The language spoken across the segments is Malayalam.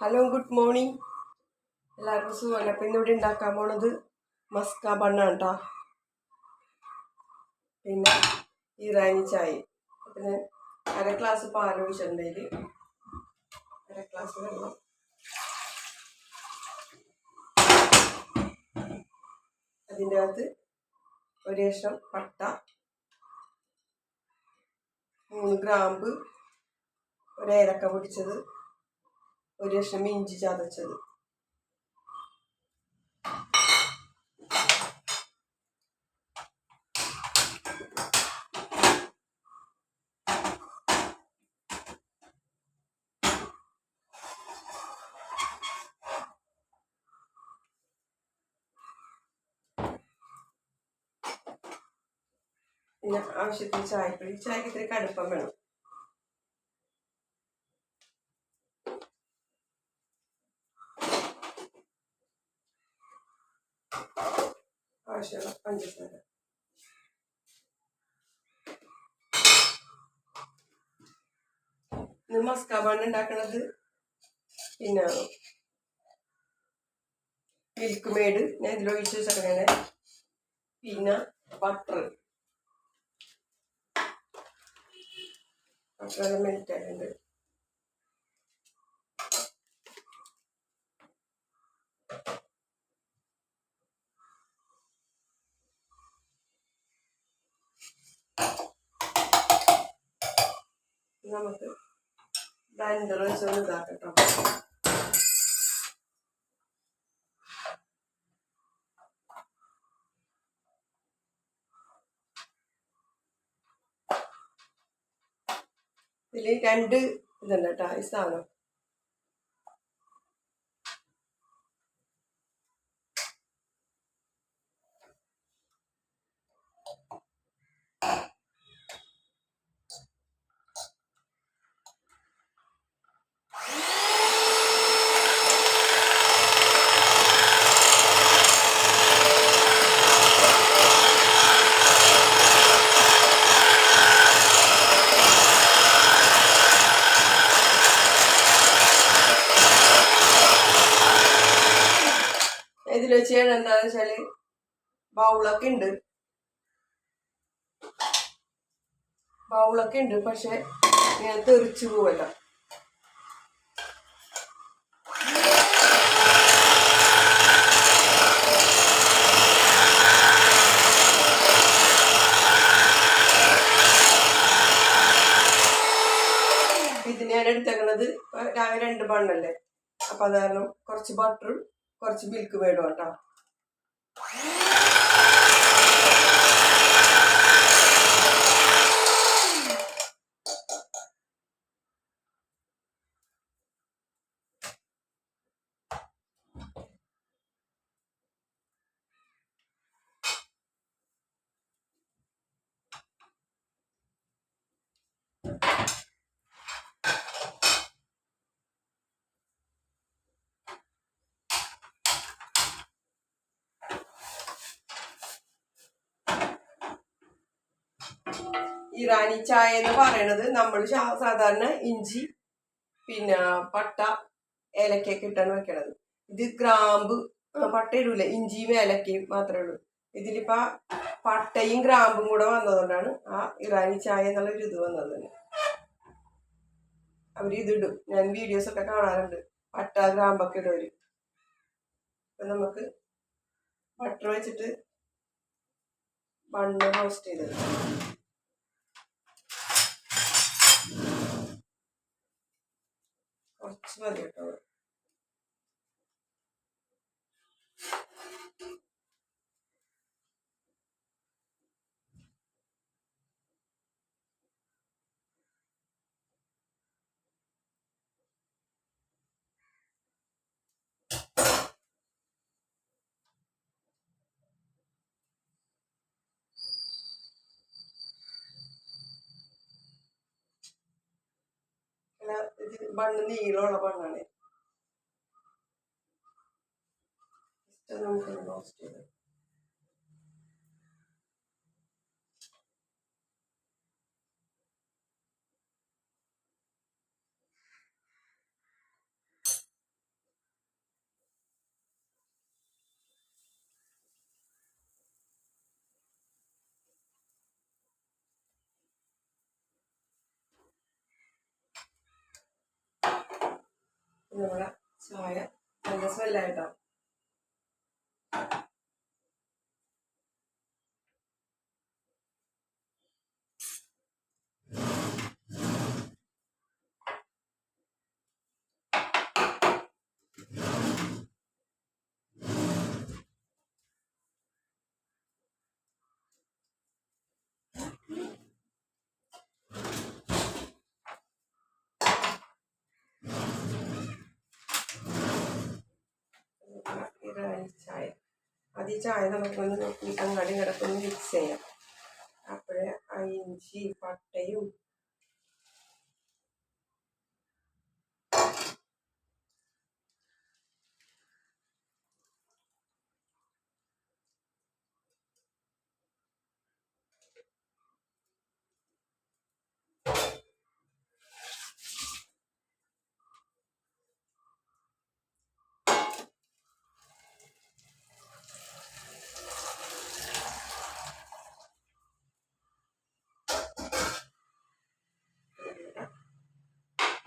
ഹലോ ഗുഡ് മോർണിംഗ് എല്ലാവർക്കും സുഖമല്ല? അപ്പം ഇന്നിവിടെ ഉണ്ടാക്കാൻ പോണത് മസ്ക ബണ്ണാണ് കേട്ടോ പിന്നെ ഇറാനി ചായ. പിന്നെ അര ഗ്ലാസ് പാൽ ഒഴിച്ചിട്ടുണ്ടെങ്കിൽ അര ഗ്ലാസ് വെള്ളം. അതിന്റെ അകത്ത് ഒരു ശേഷം പട്ട. മൂന്ന് ഗ്രാമ്പ്. ഒരു ഏലക്ക പൊടിച്ചത് ഒരു ലക്ഷം ഇഞ്ചി ചതച്ചത് പിന്നെ ആവശ്യത്തിന് ചായപ്പൊടി ചായക്ക് ഇത്തിരി കടുപ്പം വേണം ആവശ്യമുള്ള പഞ്ചസാര. ഇത് മസ്കാബാണ് ഉണ്ടാക്കണത്. പിന്നെ മിൽക്ക് മെയ്ഡ് ഞാൻ ഇതിലൊഴിച്ച് ഒഴിച്ച് പിന്നെ ബട്ടർ ബട്ടർ മെൽറ്റ് ആയിട്ടുണ്ട്. നമുക്ക് ബ്ലെൻഡർ വെച്ചൊന്ന് ഇതാക്കട്ടോ. ഇതിൽ രണ്ട് ഇതുണ്ട് കേട്ടോ ഈ സാധനം ഇതിൽ വെച്ച് ചെയ്യണം എന്താന്ന് വെച്ചാൽ ബൗളൊക്കെ ഉണ്ട്. ബൗളൊക്കെ ഉണ്ട് പക്ഷെ ഇങ്ങനെ തെറിച്ചു പോവല്ല. ഇതിന് ഞാൻ എടുത്തേക്കണത് രാവിലെ രണ്ട് ബണ്ണല്ലേ? അപ്പൊ അത് കുറച്ച് ബട്ടറും കുറച്ച് മിൽക്ക് വേണം കേട്ടോ you ഇറാനി ചായ എന്ന് പറയണത് നമ്മൾ സാധാരണ ഇഞ്ചി പിന്നെ പട്ട ഏലക്കയൊക്കെ ഇട്ടാണ് വെക്കണത്. ഇത് ഗ്രാമ്പ് പട്ട ഇടൂല ഇഞ്ചിയും ഏലക്കയും മാത്രമേ ഉള്ളൂ ഇതിലിപ്പോ പട്ടയും ഗ്രാമ്പും കൂടെ വന്നതുകൊണ്ടാണ് ആ ഇറാനി ചായ എന്നുള്ള ഒരു ഇത് വന്നത്. തന്നെ അവർ ഇതിടും ഞാൻ വീഡിയോസ് ഒക്കെ കാണാറുണ്ട്. പട്ട ഗ്രാമ്പൊക്കെ ഇടവര് അപ്പൊ നമുക്ക് ബട്ടർ വെച്ചിട്ട് ബണ്ണ് റോസ്റ്റ് ചെയ്തത് കുറച്ച് മതി കേട്ടോ അല്ല ഇത് ബണ്ണ് നീളമുള്ള ബണ്ണാണ് നമുക്ക് റോസ്റ്റ് ചെയ്ത് നമ്മുടെ ചായ. നല്ല സ്മെല്ലായിട്ടോ ഇറാനി ചായ. അത് ഈ ചായ നമുക്കൊന്ന് നോക്കി അങ്ങാടി കിടക്കൊന്ന് മിക്സ് ചെയ്യാം. അപ്പോഴേ ആ ഇഞ്ചി പട്ടയും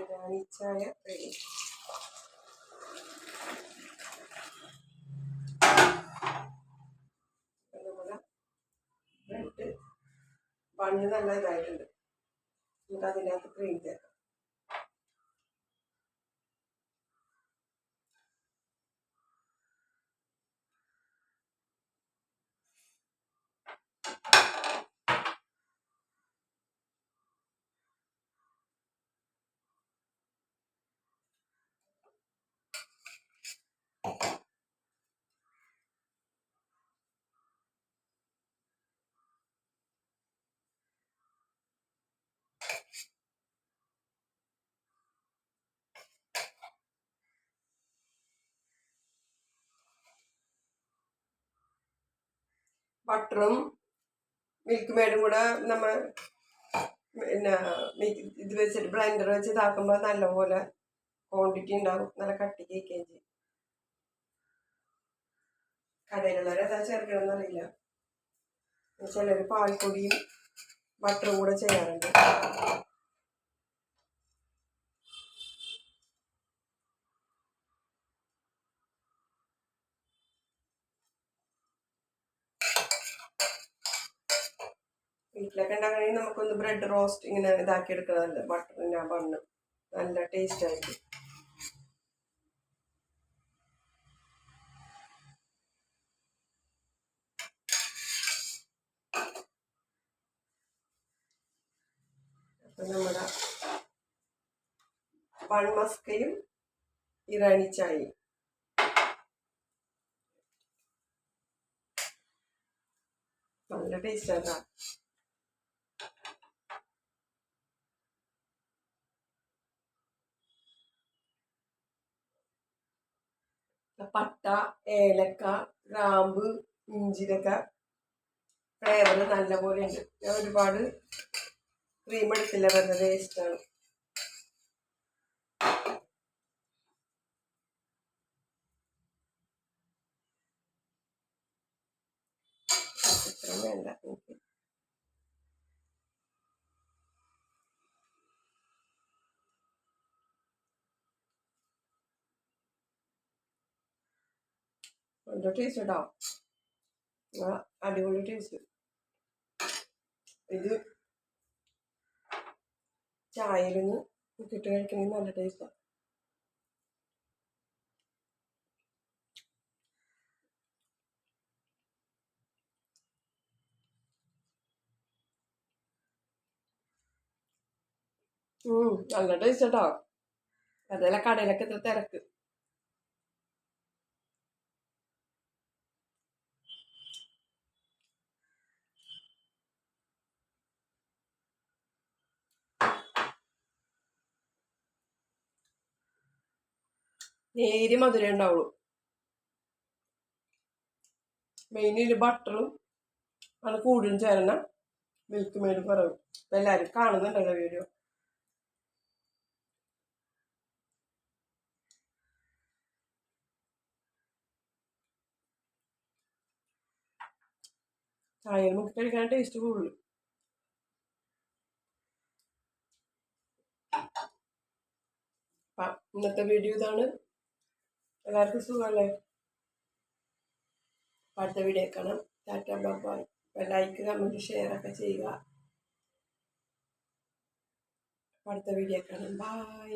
ഇറാനി ചായ റെഡി നമ്മുടെ ബ്രെഡ് ബണ്ണ് നല്ല ഇതായിട്ടുണ്ട്. നമുക്ക് അതിനകത്ത് ക്രീം ചേർക്കാം. ബട്ടറും മിൽക്ക് മേഡും കൂടെ നമ്മൾ പിന്നെ ഇത് വെച്ചിട്ട് ബ്ലെൻഡർ വെച്ച് ഇതാക്കുമ്പോൾ നല്ലപോലെ ക്വാണ്ടിറ്റി ഉണ്ടാവും. നല്ല കട്ടി കേക്കുകയും ചെയ്യും. കടയിലുള്ളവരെ അതാ ചേർക്കണമെന്ന് അറിയില്ല. ചിലർ പാൽപ്പൊടിയും ബട്ടറും കൂടെ ചെയ്യാറുണ്ട്. വീട്ടിലൊക്കെ ഉണ്ടാക്കണമെങ്കിൽ നമുക്കൊന്ന് ബ്രെഡ് റോസ്റ്റ് ഇങ്ങനെ ഇതാക്കി എടുക്കുന്നതല്ല ബട്ടർ ആ ബണ്ണ് നല്ല ടേസ്റ്റ് ആയിരിക്കും. അപ്പം നമ്മുടെ ബൺ മസ്കയും ഇറാനി ചായയും. നല്ല ടേസ്റ്റ് പട്ട ഏലക്ക ഗ്രാമ്പ് ഇഞ്ചിനൊക്കെ ഫ്ലേവർ നല്ലപോലെ ഉണ്ട് ഞാൻ ഒരുപാട് ക്രീം എടുത്തില്ല വെറുതെ വേസ്റ്റാണ് നല്ല ടേസ്റ്റ് കേട്ടോ അടിപൊളി ടേസ്റ്റ് ഇത് ചായയിലൊന്ന് ഇട്ടിട്ട് കഴിക്കണമെങ്കിൽ നല്ല ടേസ്റ്റാണ് നല്ല ടേസ്റ്റ് കേട്ടോ അതല്ല കടയിലൊക്കെ ഇത്ര തിരക്ക്. നേരി മധുരം ഉണ്ടാവുള്ളൂ. മെയിൻ ഒരു ബട്ടറും ആണ് കൂടുതലും ചേരണ മിൽക്ക് മെയ്ഡ് കുറവ് ഇപ്പം എല്ലാവരും കാണുന്നുണ്ടല്ലോ വീഡിയോ ചായ മുക്കി കഴിക്കാൻ ടേസ്റ്റ് കൂടുതൽ. ഇന്നത്തെ വീഡിയോ ഇതാണ്. എല്ലാവർക്കും സുഖമല്ലേ? അടുത്ത വീഡിയോ കാണാം. Tata bye like comment share ഒക്കെ ചെയ്യുക. അടുത്ത വീഡിയോ കാണാം. ബൈ